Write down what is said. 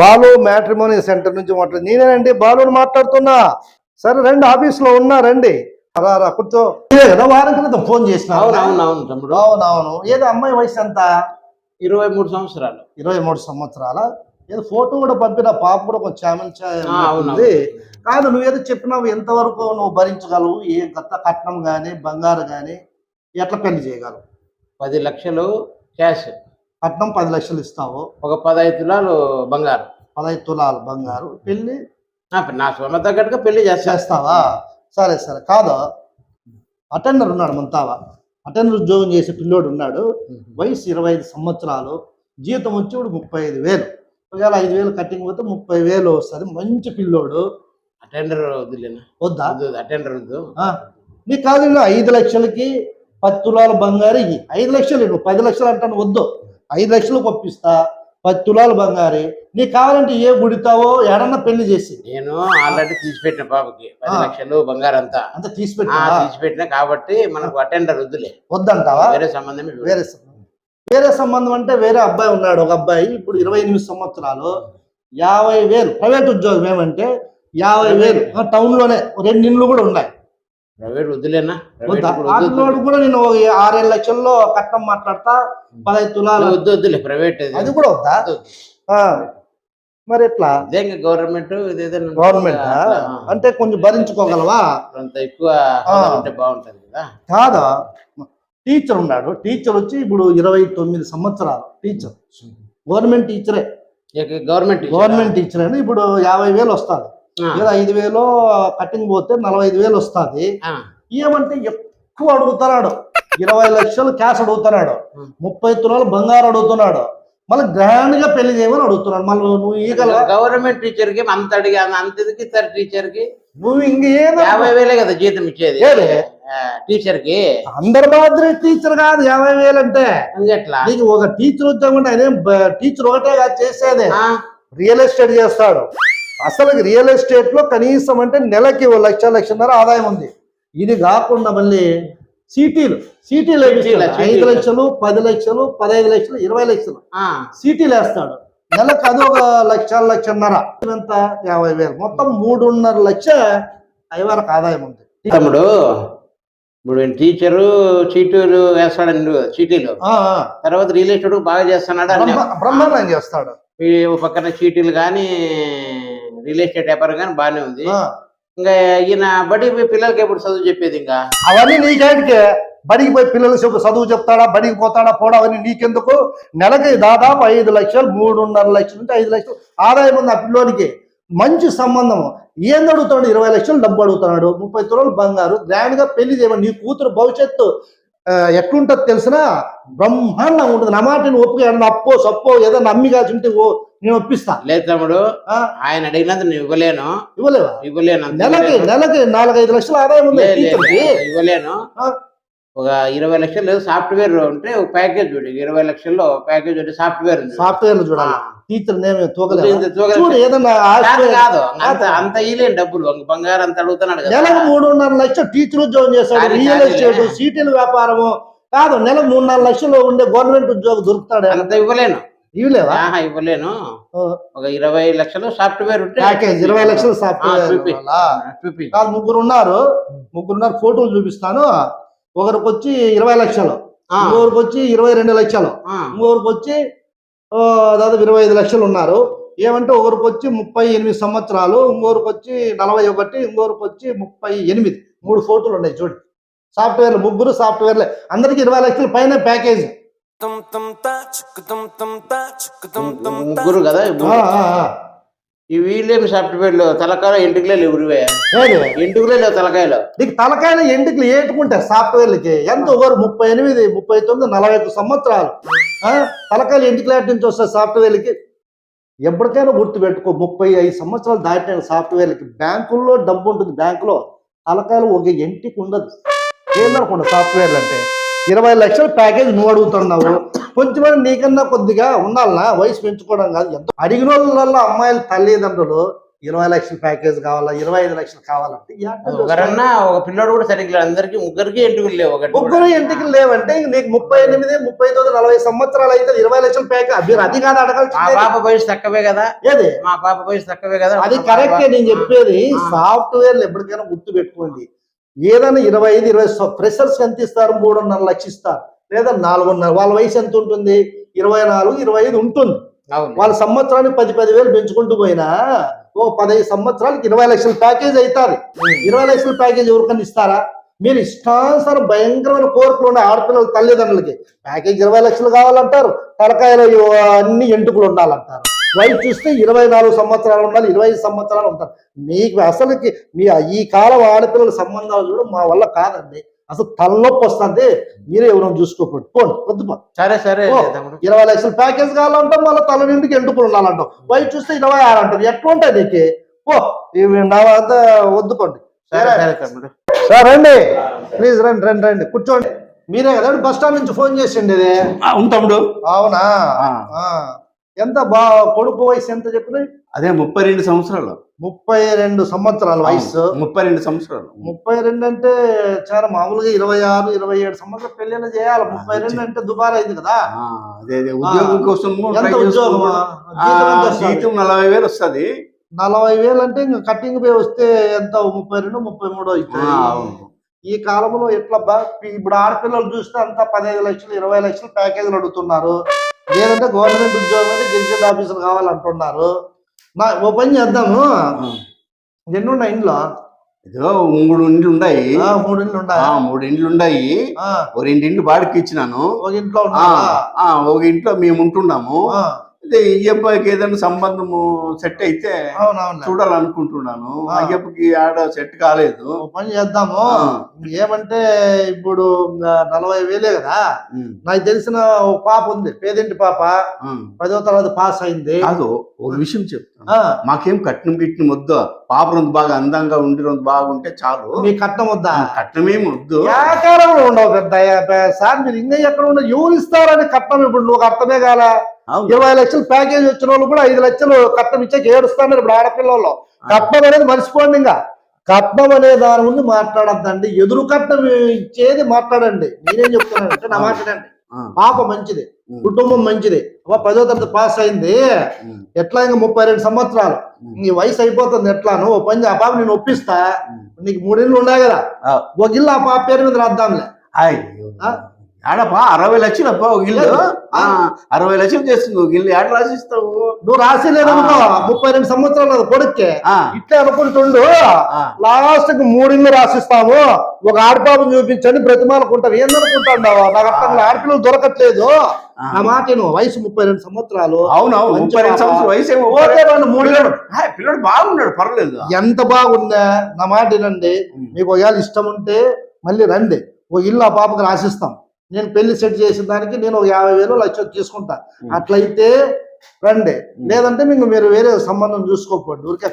Balu matrimony centre నుంచి మాట్లాడు నేనేనండి బాలుని మాట్లాడుతున్నా. సరే రండి ఆఫీస్లో ఉన్నా రండి. రా రా కూర్చో. కదా వారం క్రితం ఫోన్ చేసిన అవును అవును అవును తమ్ముడు. అవునవును. ఏదో అమ్మాయి వయసు ఎంత? ఇరవై మూడు సంవత్సరాలు. ఇరవై మూడు సంవత్సరాల? ఏదో ఫోటో కూడా పంపిన పాప కూడా కొంచెం ఉంది. కాదు నువ్వేదో చెప్పినావు ఎంతవరకు నువ్వు భరించగలవు? ఏ కొత్త కట్నం గాని బంగారు గాని ఎట్లా పెళ్ళి చేయగలవు? పది లక్షలు క్యాష్. కట్నం పది లక్షలు ఇస్తావు. ఒక పదహైదు తులాలు బంగారు. పదహైదు తులాలు బంగారు. పెళ్ళి నా నా సొమ్మ తగ్గట్టుగా పెళ్ళి చేస్తా. చేస్తావా? సరే సరే. కాదు అటెండర్ ఉన్నాడు మంతావా? అటెండర్ ఉద్యోగం చేసే పిల్లోడు ఉన్నాడు. వయసు ఇరవై ఐదు సంవత్సరాలు. జీతం వచ్చి ఇప్పుడు ముప్పై ఐదు వేలు. ఒకవేళ ఐదు వేలు కట్టింగ్ పోతే ముప్పై వేలు వస్తుంది. మంచి పిల్లోడు. అటెండర్ వద్దులేనా? వద్దా? అటెండర్ వద్దు. నీకు కాదు ఐదు లక్షలకి పది తులాల బంగారు ఐదు లక్షలు నువ్వు పది లక్షలు అంటాను వద్దు. ఐదు లక్షలు పంపిస్తా పది తులాల బంగారు. నీకు కావాలంటే ఏ గుడితావో ఎడన్నా పెళ్ళి చేసి. నేను ఆల్రెడీ తీసిపెట్టిన పాపకి పది. లక్షలు బంగారు అంతా అంత తీసి ఆ, పెట్టా తీసిపెట్టిన కాబట్టి మనకు అటెండర్ వద్దులే. వద్దంటావా? వేరే సంబంధమే. వేరే సంబంధం. వేరే సంబంధం అంటే వేరే అబ్బాయి ఉన్నాడు ఒక అబ్బాయి. ఇప్పుడు ఇరవై ఎనిమిది సంవత్సరాలు యాభై వేలు. ప్రైవేట్ ఉద్యోగం ఏమంటే యాభై వేలు. ఆ, టౌన్లోనే రెండు ఇండ్లు కూడా ఉన్నాయి. ప్రైవేట్ వద్దులేనా? కూడా నేను ఆరేడు లక్షల్లో కట్నం మాట్లాడతా పదహైదు తులాలు వద్దు వద్దులే ప్రైవేట్ అది. కూడా వద్దా? మరి ఎట్లా? గవర్నమెంట్ గవర్నమెంట్ అంటే కొంచెం భరించుకోగలవా? కొంత ఎక్కువ బాగుంటది కదా. కాదా? టీచర్ ఉన్నాడు. టీచర్ వచ్చి ఇప్పుడు ఇరవై తొమ్మిది సంవత్సరాలు. టీచర్ గవర్నమెంట్ టీచరే గవర్నమెంట్? గవర్నమెంట్ టీచర్ అని ఇప్పుడు యాభై వేలు వస్తుంది. ఏదో ఐదు వేలు కటింగ్ పోతే నలభై ఐదు వేలు వస్తుంది. ఏమంటే ఎక్కువ అడుగుతున్నాడు. ఇరవై లక్షలు క్యాష్ అడుగుతున్నాడు. ముప్పై తులాలు బంగారు అడుగుతున్నాడు. మళ్ళీ గ్రాండ్గా పెళ్ళి చేయమని అడుగుతున్నాడు. మళ్ళీ నువ్వు ఈగలవా గవర్నమెంట్ టీచర్కి అంత అడిగి అంత ఇస్తారు టీచర్కి నువ్వు ఇంకేదో యాభై వేలే కదా జీతం ఇచ్చేది? టీచర్కి అందరి మాదిరి టీచర్ కాదు. యాభై వేలు అంటే. అంగట్లా? నీకు ఒక టీచర్ ఉద్యోగం అంటే ఆయన టీచర్ ఒకటే కాదు చేసేదే. రియల్ ఎస్టేట్ చేస్తాడు. అసలు రియల్ ఎస్టేట్లో కనీసం అంటే నెలకి ఓ లక్ష లక్షన్నర ఆదాయం ఉంది. ఇది కాకుండా మళ్ళీ సిటీలు. సిటీలు. ఐదు లక్షలు పది లక్షలు పదహైదు లక్షలు ఇరవై లక్షలు సిటీలు వేస్తాడు. నెలకు అది ఒక లక్ష లక్షన్నర. ఎంత? యాభై వేలు. మొత్తం మూడున్నర లక్ష ఐవరకు ఆదాయం ఉంది. తమ్ముడు ఇప్పుడు టీచరు చీటీలు వేస్తాడని నువ్వు చీటీలు. తర్వాత రియల్ ఎస్టేట్ బాగా చేస్తున్నాడు బ్రహ్మాండం చేస్తాడు. ఈ పక్కన చీటీలు కానీ రియల్ ఎస్టేట్ వ్యాపారం కానీ బాగానే ఉంది. ఇంకా ఈయన బడి పోయి పిల్లలకి ఎప్పుడు చదువు చెప్పేది ఇంకా? అవన్నీ నీకేంటికే బడికి పోయి పిల్లలు చెప్పు చదువు చెప్తాడా బడికి పోతాడా పోడా అవన్నీ నీకెందుకు? నెలకి దాదాపు ఐదు లక్షలు మూడున్నర లక్షల నుంచి ఐదు లక్షలు ఆదాయం ఉంది ఆ పిల్లోనికి. మంచి సంబంధము ఏంది అడుగుతాడు ఇరవై లక్షలు డబ్బు అడుగుతున్నాడు. ముప్పై తులాలు బంగారు. గ్రాండ్గా పెళ్ళి చేయమని నీ కూతురు భవిష్యత్తు ఎట్లుంటది తెలిసినా బ్రహ్మాండంగా ఉంటుంది. నా మాట నేను ఒప్పుగా ఏదన్నా అప్పో సప్పో ఏదన్నా అమ్మి కాసి ఉంటే ఓ నేను ఒప్పిస్తా. లేదు తమ్ముడు ఆ, ఆయన అడిగినంత నువ్వు ఇవ్వలేను. ఇవ్వలేవా? ఇవ్వలేను నెలకి. నెలకి నాలుగైదు లక్షల ఆదాయం ఉంది. ఇవ్వలేను. ఒక ఇరవై లక్షలు సాఫ్ట్వేర్ ఉంటే ఒక ప్యాకేజ్ చూడు. ఇరవై లక్షల్లో ప్యాకేజ్ ఉంటే సాఫ్ట్వేర్ ఉంది. సాఫ్ట్వేర్ చూడాలి. టీచర్ తూగలేదు. ఏదన్నా ఆశ కాదు అంత అంత డబ్బులు. బంగారం అంత అడుగుతున్నాడు నెలకు మూడున్నర లక్షలు టీచర్ ఉద్యోగం చేస్తాడు రియల్. ఎస్టేట్ సీటీల వ్యాపారము. కాదు నెలకు మూడున్నర లక్షలు ఉండే గవర్నమెంట్ ఉద్యోగం దొరుకుతాడు. అంత ఇవ్వలేను. ఇవ్వలేవా? ఆహా ఇవ్వలేను. ఒక ఇరవై లక్షలు సాఫ్ట్వేర్ ప్యాకేజ్ ఇరవై లక్షలు సాఫ్ట్వేర్ కాదు ముగ్గురు ఉన్నారు ముగ్గురు ఉన్నారు ఫోటోలు చూపిస్తాను. ఒకరికి వచ్చి ఇరవై లక్షలు ఇంకొకరికి వచ్చి ఇరవై రెండు లక్షలు ఇంకొకరికి వచ్చి దాదాపు ఇరవై ఐదు లక్షలు ఉన్నారు. ఏమంటే ఒకరికి వచ్చి ముప్పై ఎనిమిది సంవత్సరాలు ఇంకొకరికి వచ్చి నలభై ఒకటి ఇంకొకరికి వచ్చి ముప్పై ఎనిమిది. మూడు ఫోటోలు ఉన్నాయి చూడు. సాఫ్ట్వేర్లు ముగ్గురు సాఫ్ట్వేర్లే. అందరికి ఇరవై లక్షల పైన package. Tum tum ta chuk tum tum ta chuk tum tum ta ముగ్గురు కదా ఈ ఆ, ముగ్గురు. ఆ, ఆ. ఈ వీళ్ళేమి సాఫ్ట్వేర్లో తలకాయలు ఎంటుకలే లేవు? ఎంటుకలే లేవు తలకాయలు. నీకు తలకాయల ఎంటికి ఏటుకుంటారు సాఫ్ట్వేర్లకి? ఎంత ఒకరు? ముప్పై ఎనిమిది ముప్పై తొమ్మిది నలభై ఒక్క సంవత్సరాలు. ఆ? తలకాయలు ఎంటికి లాంటి నుంచి వస్తాయి సాఫ్ట్వేర్లకి? ఎప్పటికైనా గుర్తు పెట్టుకో ముప్పై ఐదు సంవత్సరాలు దాటిన సాఫ్ట్వేర్లకి బ్యాంకుల్లో డబ్బు ఉంటుంది. బ్యాంకులో తలకాయలు ఒక ఎంటికి ఉండదు. ఏందనుకుంటా సాఫ్ట్వేర్లు అంటే? ఇరవై లక్షల ప్యాకేజ్ నువ్వు అడుగుతున్నావు. కొంచెం నీకన్నా కొద్దిగా ఉండాలనా? వయసు పెంచుకోవడం కాదు. ఎంత అడిగిన వాళ్ళల్లో అమ్మాయిల తల్లిదండ్రులు ఇరవై లక్షల ప్యాకేజ్ కావాలా? ఇరవై ఐదు లక్షలు కావాలంటే ఒక పిల్లోడు కూడా సరిగ్గా. అందరికి ముగ్గురికి ఎంటుకలు లేవు ఒకటి. ముగ్గురు ఇంటికి లేవంటే నీకు ముప్పై ఎనిమిది ముప్పై తొమ్మిది నలభై సంవత్సరాలు అయితే ఇరవై లక్షల ప్యాకేజ్ మీరు అది కాదు మా అడగాల్సింది పాప వయసు తక్కువే కదా. ఏది? మా పాప వయసు తక్కువే కదా. అది మా కరెక్టే నేను చెప్పేది. సాఫ్ట్వేర్లు ఎప్పటికైనా గుర్తు పెట్టుకోండి ఏదైనా ఇరవై ఐదు ఇరవై ఫ్రెషర్స్ ఎంత ఇస్తారు? మూడున్నర లక్ష ఇస్తారు. లేదా నాలుగున్నర. వాళ్ళ వయసు ఎంత ఉంటుంది? ఇరవై నాలుగు ఇరవై ఐదు ఉంటుంది. వాళ్ళ సంవత్సరానికి పది పది వేలు పెంచుకుంటూ పోయినా ఒక పదహైదు సంవత్సరాలకి ఇరవై లక్షల ప్యాకేజ్ అవుతుంది. ఇరవై లక్షల ప్యాకేజ్ ఎవరికన్నా ఇస్తారా? మీరు ఇష్టానుసారం భయంకరమైన కోరికలు ఉన్నాయి ఆడపిల్లల తల్లిదండ్రులకి ప్యాకేజ్ ఇరవై లక్షలు కావాలంటారు. తలకాయలు అన్ని ఎంటుకలు ఉండాలంటారు. వయసు చూస్తే ఇరవై నాలుగు సంవత్సరాలు ఉండాలి ఇరవై ఐదు సంవత్సరాలు ఉంటారు. మీకు అసలుకి మీ ఈ కాలం ఆడపిల్లల సంబంధాలు చూడడం మా వల్ల కాదండి. అసలు తలనొప్పి వస్తుంది. మీరే ఎవరైనా చూసుకోకూడదు పోండి వద్దు పో. సరే సరే ఇరవై లక్షల ప్యాకేజ్ కావాలంటాం మళ్ళీ తల నిండికి ఎంటుకులు ఉండాలంటాం. వయసు చూస్తే ఇరవై ఆరు అంటారు. ఎట్లా ఉంటాయి నీకు? ఓ ఇవి నా వద్ద వద్దుకోండి సరే సరే. రండి. ప్లీజ్ రండి రండి రండి. కూర్చోండి. మీరే కదా బస్ స్టాండ్ నుంచి ఫోన్ చేసిండి ఇది అవును? తమ్ముడు. ఎంత బా కొడుకు వయసు ఎంత చెప్పిన అదే ముప్పై రెండు సంవత్సరాలు. ముప్పై రెండు సంవత్సరాల వయసు. ముప్పై రెండు సంవత్సరాలు. ముప్పై రెండు అంటే చాలా మామూలుగా ఇరవై ఆరు ఇరవై ఏడు సంవత్సరాలు పెళ్ళైనా చేయాలి. ముప్పై రెండు అంటే దుబారా అయింది కదా. అదే అదే. ఉద్యోగం కోసం జీతం నలభై వేలు వస్తుంది. నలభై వేలు అంటే ఇంకా కటింగ్ పే వస్తే ఎంత? ముప్పై రెండు ముప్పై మూడు అవుతుంది ఈ కాలంలో ఎట్లా ఇప్పుడు ఆడపిల్లలు చూస్తే అంతా పదహైదు లక్షలు ఇరవై లక్షలు ప్యాకేజీలు అడుగుతున్నారు. లేదంటే గవర్నమెంట్ ఉద్యోగం అయితే గెలిచిన ఆఫీసులు కావాలంటున్నారు. నా ఓ పని చేద్దాము. ఎన్ని ఉన్నాయి ఇంట్లో ఇదిగో మూడు ఇండ్లు ఉన్నాయి. ఆ, మూడు ఇండ్లు ఆ, ఉన్నాయా మూడు ఇండ్లు ఉన్నాయి. ఒక రెండు ఇండ్లు బాడికి ఇచ్చినాను. ఒక ఇంట్లో ఒక ఇంట్లో మేము ఉంటున్నాము. అదే ఈ అబ్బాయికి ఏదైనా సంబంధము సెట్ అయితే చూడాలనుకుంటున్నాను. అయ్యప్పకి ఆడ సెట్ కాలేదు. పని చేద్దాము. ఏమంటే ఇప్పుడు నలభై వేలే కదా. నాకు తెలిసిన ఒక పాప ఉంది పేదింటి పాప. పదో తరగతి పాస్ అయింది. కాదు ఒక విషయం చెప్తాను. మాకేం కట్నం గిట్నం వద్దు. పాపరంత బాగా అందంగా ఉండి బాగుంటే చాలు. మీ కట్నం వద్దా? కట్నమేం వద్దు. వ్యాకారంలో ఉండవు పెద్ద సార్ మీరు ఇంకా ఎక్కడ ఉండవు ఎవరు ఇస్తారని కట్నం ఇప్పుడు? నువ్వు అర్థమే కాల. ఇరవై లక్షలు ప్యాకేజ్ వచ్చిన వాళ్ళు కూడా ఐదు లక్షలు కట్నం ఇచ్చాక ఏడుస్తున్నారు ఇప్పుడు ఆడపిల్లల్లో కట్నం అనేది మర్చిపోండి ఇంకా. కట్నం అనే దాని ముందు మాట్లాడద్దండి. ఎదురు కట్నం ఇచ్చేది మాట్లాడండి. నేనేం చెప్తున్నానంటే నా మాట్లాడండి పాప మంచిది. కుటుంబం మంచిది. అవ్వ పదో తరగతి పాస్ అయింది. ఎట్లా ఇంకా ముప్పై రెండు సంవత్సరాలు? నీ వయసు అయిపోతుంది ఎట్లా నువ్వు పని ఆ పాప నేను ఒప్పిస్తా. నీకు మూడేళ్ళు ఉన్నాయి కదా. ఒక ఇల్లు ఆ పాప పేరు మీద రాద్దాంలే? ఆడపా అరవై లక్షలు అప్ప ఒక ఇల్లు? అరవై లక్షలు చేస్తుంది ఒక ఇల్లు. ఆడ రాసిస్తావు? నువ్వు రాసేలేదనుకో ఆ. ముప్పై రెండు సంవత్సరాలు అది కొడుక్కే. ఇట్లా అనుకుంటుండు లాస్ట్కి మూడిళ్ళు రాసిస్తాము. ఒక ఆడపాపను చూపించండి బ్రతిమాలకుంటారు. ఏందనుకుంటాడు నాకు అర్థం. ఆడపిల్లలు దొరకట్లేదు. నా మాట. వయసు ముప్పై రెండు సంవత్సరాలు. అవునవును ముప్పై రెండు. సంవత్సరాలు వయసు ఏమో ఆ, పిల్లడు బాగున్నాడు పర్లేదు ఎంత బాగుందా? నా మాట వినండి. మీకు ఒకవేళ ఇష్టం ఉంటే మళ్ళీ రండి. ఒక ఇల్లు ఆ పాపకు రాసిస్తాం. నేను పెళ్ళి సెట్ చేసిన దానికి నేను ఒక యాభై వేలు లక్ష తీసుకుంటా. అట్లయితే రండి. లేదంటే మీకు మీరు వేరే సంబంధం చూసుకోకపోండి. ఊరికే